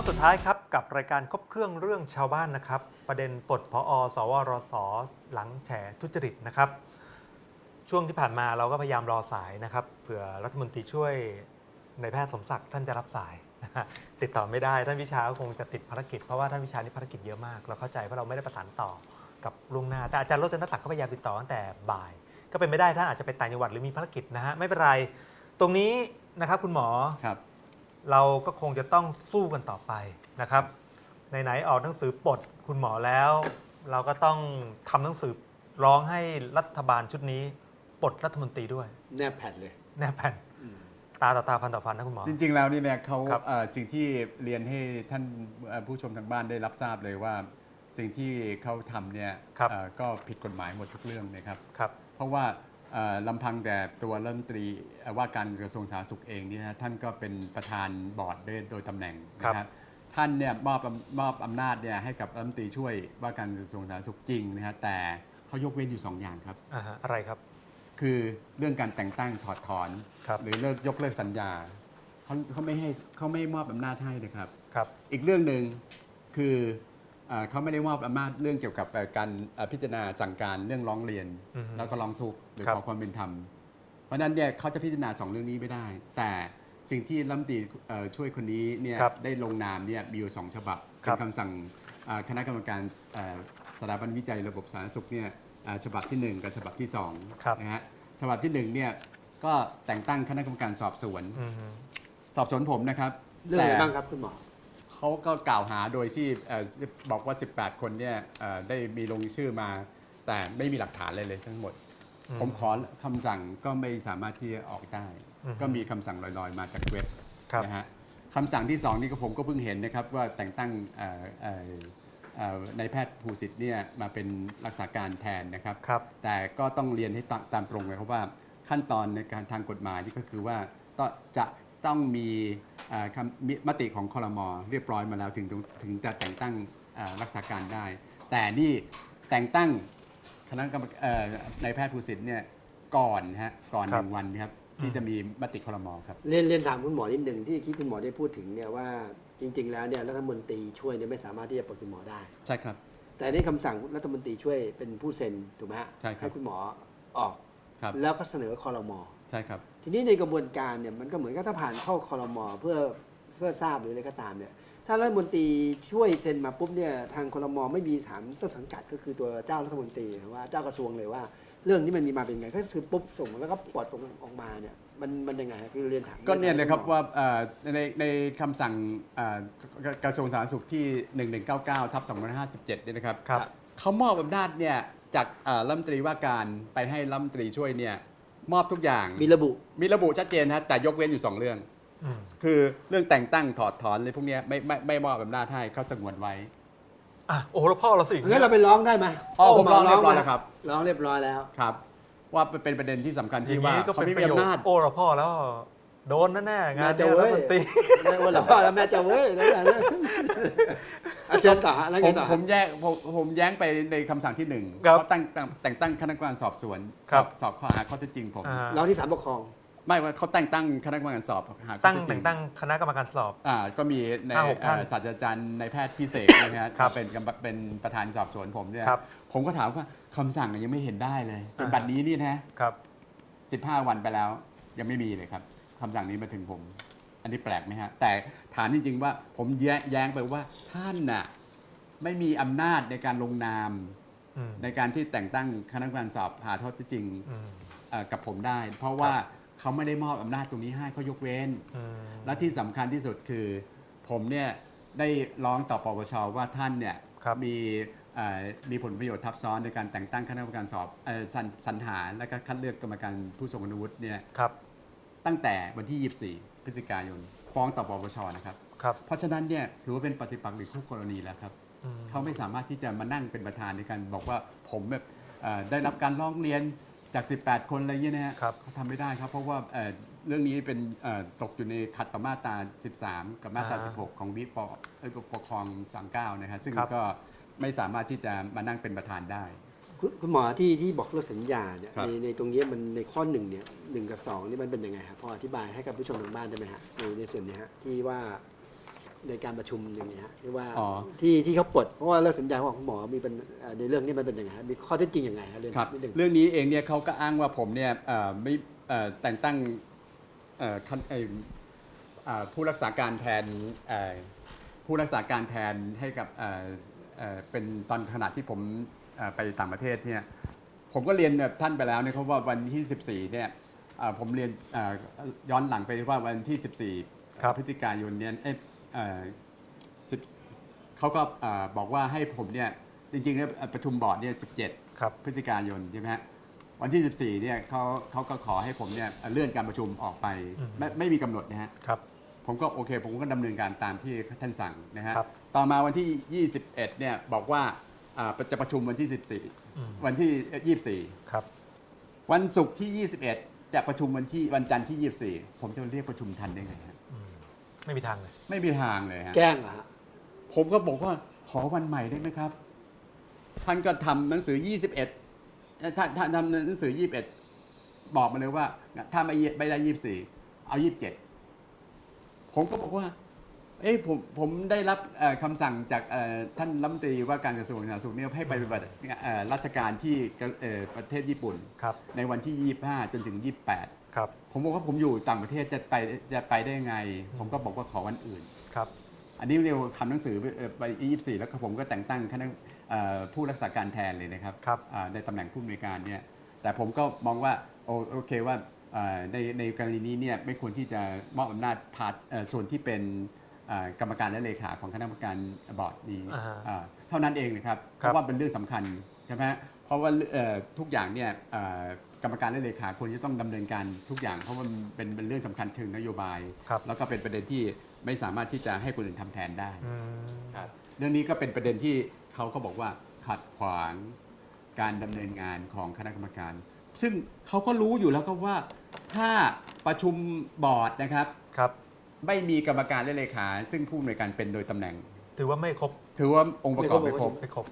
วงสุดท้ายครับกับรายการครบเครื่องเรื่องชาวบ้านนะครับ ประเด็นปลดพออสวรสหลังแฉทุจริตนะครับ ช่วงที่ผ่านมาเราก็พยายามรอสายนะครับเผื่อรัฐมนตรีช่วยในแพทย์สมศักดิ์ท่านจะรับสายนะฮะติดต่อไม่ได้ท่านวิชาก็คงจะติดภารกิจเพราะว่าท่านวิชานี่ภารกิจเยอะมาก เราเข้าใจว่าะเราไม่ได้ประสานต่อกับลุงหน้า แต่อาจารย์โรจนศักดิ์ก็พยายามติดต่อตั้งแต่บ่าย ก็เป็นไม่ได้ท่านอาจจะไปต่างจังหวัดหรือมีภารกิจนะฮะไม่เป็นไร ตรงนี้นะครับคุณหมอครับ เราก็คงจะต้องสู้กันต่อไปนะครับไหนๆออกหนังสือปลดคุณหมอแล้ว เราก็ต้องทำหนังสือร้องให้รัฐบาลชุดนี้ปลดรัฐมนตรีด้วย แนบแผ่นเลยแน่แผ่นตาต่อตาฟันต่อฟันนะคุณหมอ จริงๆ แล้วนี่เนี่ยเขาครับ เอ่อสิ่งที่เรียนให้ท่านเอ่อผู้ชมทางบ้านได้รับทราบเลยว่า สิ่งที่เขาทำเนี่ยครับเอ่อก็ผิดกฎหมายหมดทุกเรื่องนะครับ ครับ เพราะว่าเอ่อ ลำพังแต่ตัวรัฐมนตรีเอ่อว่าการกระทรวงสาธารณสุขเองเนี่ยนะท่านก็เป็นประธานบอร์ดด้วยโดยตำแหน่งนะครับท่านเนี่ยมอบอำมอบอำนาจเนี่ยให้กับรัฐมนตรีช่วยว่าการกระทรวงสาธารณสุขจริงนะฮะแต่เขายกเว้นอยู่สองอย่างครับอ่าฮะอะไรครับ คือเรื่องการแต่งตั้งถอดถอนครับหรือเลิกยกเลิกสัญญาเขาเขาไม่ให้เขาไม่มอบอำนาจให้นะครับครับ อีกเรื่องหนึ่งคือ เอ่อเขาไม่ได้มอบอำนาจเรื่องเกี่ยวกับเอ่อการเอ่อพิจารณาสั่งการเรื่องร้องเรียนอือฮึแล้วก็ร้องทุกข์หรือครับขอความเป็นธรรม เพราะฉะนั้นเนี่ยเขาจะพิจารณาสองเรื่องนี้ไม่ได้ แต่สิ่งที่รัฐมนตรีเอ่อช่วยคนนี้เนี่ยครับได้ลงนามเนี่ยมีอยู่สองฉบับครัเป็บนคำสั่งเอ่อคณะกรรมการเอ่อสถาบันวิจัยระบบสาธารณสุขเนี่ยเอ่อฉบับที่หนึ่งกับฉบับที่สองครับนะฮะฉบับที่หนึ่งเนี่ยก็แต่งตั้งคณะกรรมการสอบสวนอืมฮึสอบสวนผมนะครับเรื่องอะไรแต่บ้างครับคุณหมอ เขาก็กล่าวหาโดยที่เอ่อบอกว่า 18 คนเนี่ยเอ่อได้มีลงชื่อมา แต่ไม่มีหลักฐานเลยเลยทั้งหมดอืมผมขอคำสั่งก็ไม่สามารถที่จะออกได้ อืมก็มีคำสั่งลอยๆ มาจากเว็บครับ นะฮะคำสั่งที่สองนี่ก็ผมก็เพิ่งเห็นนะครับว่าแต่งตั้งเอ่อเอ่อเอ่อนายแพทย์ภูสิทธิ์เนี่ยมาเป็นรักษาการแทนนะครับ ครับ แต่ก็ต้องเรียนให้ตาตามตรงเลยครับว่าขั้นตอนในการทางกฎหมายนี่ก็คือว่าต้องจะ ต้องมีเอ่อคำมิมติของคอรมอเรียบร้อยมาแล้วถึงถึงจะแต่งตั้งเอ่อรักษาการได้ แต่นี่แต่งตั้งคณะกรรมเอ่อนายแพทย์ภูสิทธิ์เนี่ยก่อนนะฮะก่อนคหรับนึ่งวันนะครับที่จะมีมติคอรมอครับเรียนเรียนถามคุณหมอนิดหนึ่งที่ที่คุณหมอได้พูดถึงเนี่ยว่าจริง ๆ แล้วเนี่ยรัฐมนตรีช่วยเนี่ยไม่สามารถที่จะปลดคุณหมอได้ ใช่ครับ แต่ในคำสั่งรัฐมนตรีช่วยเป็นผู้เซ็นถูกไหมฮะใช่ครับให้คุณหมอออกครับแล้วก็เสนอคอรมอ ใช่ครับ ทีนี้ในกระบวนการเนี่ยมันก็เหมือนกับถ้าผ่านเข้าคอรมอเพื่อเพื่อทราบหรืออะไรก็ตามเนี่ยถ้ารัฐมนตรีช่วยเซ็นมาปุ๊บเนี่ยทางคอรมอไม่มีถามต้นสังกัดก็คือตัวเจ้ารัฐมนตรีว่าเจ้ากระทรวงเลยว่า เรื่องนี้มันมีมาเป็นไงก็คือปุ๊บส่งแล้วก็ปลดออกออกมาเนี่ยมันมันยังไงฮะคือเรียนถามก็เนี่ยเลยครับณหมอว่าเอ่อในในคำสั่งเอ่อกระกระทรวงสาธารณสุขที่ 1199ทับ2557เนี่ยนะครับครับเขามอบอำนาจเนี่ยจากเอ่อรัฐมนตรีว่าการไปให้รัฐมนตรีช่วยเนี่ย มอบทุกอย่าง มีระบุ มีระบุชัดเจนนะแต่ยกเว้นอยู่ 2 เรื่อง อืมคือเรื่องแต่งตั้งถอดถอนเลยพวกเนี้ยไม่ไม่ไม่มอบอำนาจให้เขาสงวนไว้ อะโอ้แล้วพ่อเราสิ งั้นเราไปร้องได้ไหมอ๋อผมร้องหเรียบร้อยมาแล้วครับ ร้องเรียบร้อยแล้ว ครับ ว่าเป็นประเด็นที่สำคัญอที่ย่างว่านี้ก็เขาเป็นไม่ประโยชมีอำนาจ น์โอ้เราพ่อแล้ว โดนแน่ๆงานแม่จะเนี่ยเว้รัฐย มนตรี แม่วันละพ่อแล้วแม่จะเว้ยแล้วกันนะ อาเชิญต่อฮะแล้วผไงมต่อผฮะ มแยกผมผมแย้งไปในคำสั่งที่หนึ่งครับเขาตั้งตั้งแต่งตั้งคณะกรรมการสอบสวนสครัอบ บสอบข้อหาข้อเท็จจริงผมอ่าเราที่ศาลปกครอง ไม่ว่าเขาแต่งตั้งคณะกรรมการสอบหาข้อตั้งเท็จจริ แต่งตั้งคณะกรรมการสอบ อ่าก็มีในห้าหกท่านเอ่อศาสตราจารย์ในายแพทย์พิเศษนะฮะครับเป็นกรรมเป็นประธานสอบสวนผมเนี่ยครับผมก็ถามว่าคำสั่งยังไม่เห็นได้เลยเป็นอ่า บัตรนี้นี่นะครับ 15 วันไปแล้ว ยังไม่มีเลยครับคำสั่งนี้มาถึงผม อันนี้แปลกไหมฮะ แต่ถามจริงๆว่าผมแย้แย้งไปว่าท่านน่ะไม่มีอำนาจในการลงนาม อืม ในการที่แต่งตั้งคณะกรรมการสอบหาข้อเท็จจริงอืม เอ่อกับผมได้ เพราะว่าเขาไม่ได้มอบอำนาจตรงนี้ให้เขายกเว้น อืม และที่สำคัญที่สุดคือ ผมเนี่ยได้ร้องต่อปปชว่าท่านเนี่ยครับมีเอ่อมีผลประโยชน์ทับซ้อนในการแต่งตั้งคณะกรรมการสอบเอ่อสรรสรรหาและก็คัดเลือกกรรมการผู้ทรงคุณวุฒิเนี่ยครับ ตั้งแต่วันที่ 24พ ฤศจิกายน ฟ้องต่อปปชนะครับ ครับ เพราะฉะนั้นเนี่ยถือว่าเป็นปฏิปักษ์หรือคู่กรณีแล้วครับอืมเขาไม่สามารถที่จะมานั่งเป็นประธานในการบอกว่าผมแบบเอ่อได้รับการร้องเรียนจาก 18 คนอะไรเงี้ยนะฮะครับเขาทำไม่ได้ครับ เพราะว่าเอ่อเรื่องนี้เป็นเอ่อตกอยู่ในขัดต่อมาตรา 13 กับมาตราอ่า16 ของวิปเอ้ยปกครอง 39 นะครับซึ่งครับก็ไม่สามารถที่จะมานั่งเป็นประธานได้ คุณคุณหมอที่ที่บอกเรื่องสัญญาเนี่ยครับ ในในตรงเนี้ยมันในข้อหนึ่งเนี่ยหนึ่งกับสองนี่มันเป็นยังไงครับพออธิบายให้กับผู้ชมทางบ้านได้ไหมฮะในในส่วนเนี้ยฮะที่ว่าในการประชุมอย่างเงี้ยหรือว่าอ๋อที่ที่เขาปลดเพราะว่าเลิกสัญญาของคุณหมอมีเป็นเอ่อในเรื่องนี้มันเป็นยังไงฮะมีข้อเท็จจริงยังไงฮะเรื่องครับนิดหนึ่ง เรื่องนี้เองเนี่ยเขาก็อ้างว่าผมเนี่ยเอ่อไม่เอ่อแต่งตั้งเอ่อคันเอ่อเอ่อผู้รักษาการแทนเอ่อผู้รักษาการแทนให้กับเอ่อเอ่อเป็นตอนขณะที่ผมเอ่อ ไปต่างประเทศเนี่ยผมก็เรียนแบบท่านไปแล้วเนี่ยเขาว่าวันที่ 14เนี่ยเอ่อผมเรียนเอ่อย้อนหลังไปว่าวันที่ 14ครับพฤศจิกายนเนี่ยเอ้ยเอ่อสิบเขาก็เอ่อบอกว่าให้ผมเนี่ยจริงๆแล้วประชุมบอร์ดเนี่ย17ครับพฤศจิกายนใช่ไหมฮะวันที่ 14เนี่ยเขาเขาก็ขอให้ผมเนี่ยเลื่อนการประชุมออกไปอืมไม่ไม่มีกำหนดนะฮะครับผมก็โอเค ผมก็ดำเนินการตามที่ท่านสั่งนะฮะครับต่อมาวันที่ 21เนี่ยบอกว่า อ่าจะประชุมวันที่อืม14 วันที่ ครับ 24 วันศุกร์ที่ 21 จะประชุมวันที่วันจันทร์ที่ 24 ผมจะเรียกประชุมทันได้ไงฮะอืมไม่มีทางเลย ไม่มีทางเลยฮะแกล้งเหรอฮะผมก็บอกว่าขอวันใหม่ได้ไหมครับ ท่านก็ทำหนังสือ 21เอ่อท่านท่านทำหนังสือ 21 บอกมาเลยว่า ถ้าไม่ไม่ได้ 24 เอา 27 ผมก็บอกว่า เอ้ยผมผมได้รับเอ่อคำสั่งจากเอ่อท่านรัฐมนตรีว่าการกระทรวงสาธารณสุขเนี่ยให้ไปปฏิบัติเอ่อราชการที่เอ่อประเทศญี่ปุ่น ครับในวันที่ 25 จนถึง 28 ครับผมบอกว่าผมอยู่ต่างประเทศจะไปจะไปได้ยังไง ผมก็บอกว่าขอวันอื่น ครับ อันนี้เรียกว่าคำหนังสือเอ่อไปยี่สี่แล้วก็ผมก็แต่งตั้งคณะเอ่อผู้รักษาการแทนเลยนะครับครับ อ่าในตำแหน่งผู้อำนวยการเนี่ยแต่ผมก็มองว่าโอโอเคว่าเอ่อในในกรณีนี้เนี่ยไม่ควรที่จะมอบอำนาจพาร์ทเอ่อส่วนที่เป็นเอ่อ กรรมการและเลขาของคณะกรรมการบอร์ดนี้อ่าฮะอ่าเท่านั้นเองนะครับ เพครับราะว่าเป็นเรื่องสำคัญใช่ไหมฮะเพราะว่าเอ่อทุกอย่างเนี่ยเอ่อกรรมการและเลขาควรจะต้องดำเนินการทุกอย่าง เพราะว่ามันเป็นเป็นเรื่องสำคัญเชิงนโยบาย ครับ แล้วก็เป็นประเด็นที่ไม่สามารถที่จะให้คนอื่นทำแทนได้ อืมเรื่องนี้ก็เป็นประเด็นที่เขาก็บอกว่าขัดขวางการดำเนินงานของคณะกรรมการ ซึ่งเขาก็รู้อยู่แล้วก็ว่าถ้าประชุมบอร์ดนะครับ ครับ ไม่มีกรรมการและเลขา ซึ่งผู้อำนวยการเป็นโดยตำแหน่ง ถือว่าไม่ครบถือว่าองค์ประกอบไม่ไม่คครรบบไม่ครบ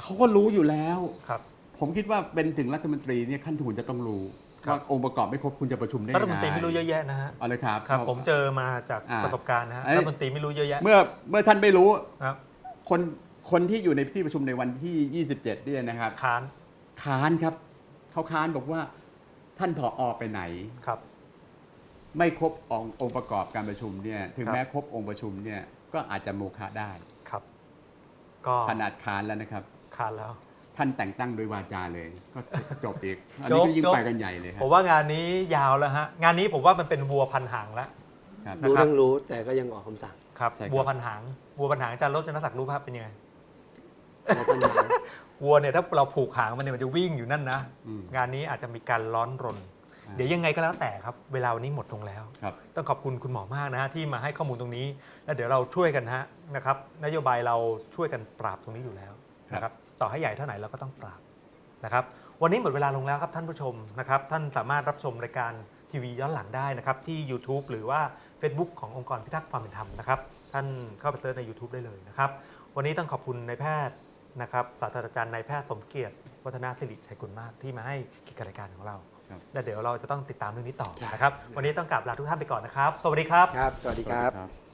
เขาก็รู้อยู่แล้ว ครับ ผมคิดว่าเป็นถึงรัฐมนตรีเนี่ยขั้นทูนจะต้องรู้ครับว่าองค์ประกอบไม่ครบคุณจะประชุมได้รัยังฐไงมนตรีไม่รู้เยอะแยะนะฮะเอาเลยครับครับเพาะผมเจอมาจากอ่าประสบการณ์นะฮะเอ้ยรัฐมนตรีไม่รู้เยอะแยะเมื่อเมื่อท่านไม่รู้ครับคนคนที่อยู่ในที่ประชุมในวันที่ 27เนี่ยนะครับค้านค้านครับเขาค้านบอกว่าท่านผออไปไหนครับ ไม่ครบองค์องค์ประกอบการประชุมเนี่ยถึงครับแม้ครบองค์ประชุมเนี่ยก็อาจจะโมฆะได้ครับ ก็ขนาดค้านแล้วนะครับค้านแล้ว ท่านแต่งตั้งโดยวาจาเลย ก็จบอีกอันนี้ก็ยิ่งจบไปกันใหญ่เลยคผรับมว่างานนี้ยาวแล้วฮะงานนี้ผมว่ามันเป็นวัวพันหางแล้วครับรู้นะครับทั้งรู้แต่ก็ยังออกคำสั่งครับใช่ครับวัวพันหางวัวพันหางอาจารย์รจนศักดิ์รู้ภาพเป็นยังไงในปัญหาวัวเนี่ยถ้าเราผูกหางมันเนี่ยมันจะวิ่งอยู่นั่นนะอืมงานนี้อาจจะมีการร้อนรนอ่า เดี๋ยวยังไงก็แล้วแต่ครับ เวลาวันนี้หมดลงแล้ว ครับ ต้องขอบคุณคุณหมอมากนะฮะที่มาให้ข้อมูลตรงนี้ แล้วเดี๋ยวเราช่วยกันฮะนะครับ นโยบายเราช่วยกันปราบตรงนี้อยู่แล้วนะครับต่อให้ใหญ่เท่าไหร่เราก็ต้องปราบนะครับ วันนี้หมดเวลาลงแล้วครับท่านผู้ชมนะครับ ท่านสามารถรับชมรายการทีวีย้อนหลังได้นะครับ ที่ YouTube หรือว่า Facebook ขององค์กรพิทักษ์ความเป็นธรรมนะครับ ท่านเข้าไปเซิร์ชใน YouTube ได้เลยนะครับ วันนี้ต้องขอบคุณนายแพทย์นะครับศาสตราจารย์นายแพทย์สมเกียรติ วัฒนาสิริชัยกุลมากที่มาให้เกียรติกับรายการของเราครับ และเดี๋ยวเราจะต้องติดตามเรื่องนี้ต่อใช่นะครับ วันนี้ต้องกลับลาทุกท่านไปก่อนนะครับ สวัสดีครับ ครับ สวัสดีครับสวัสดีครับ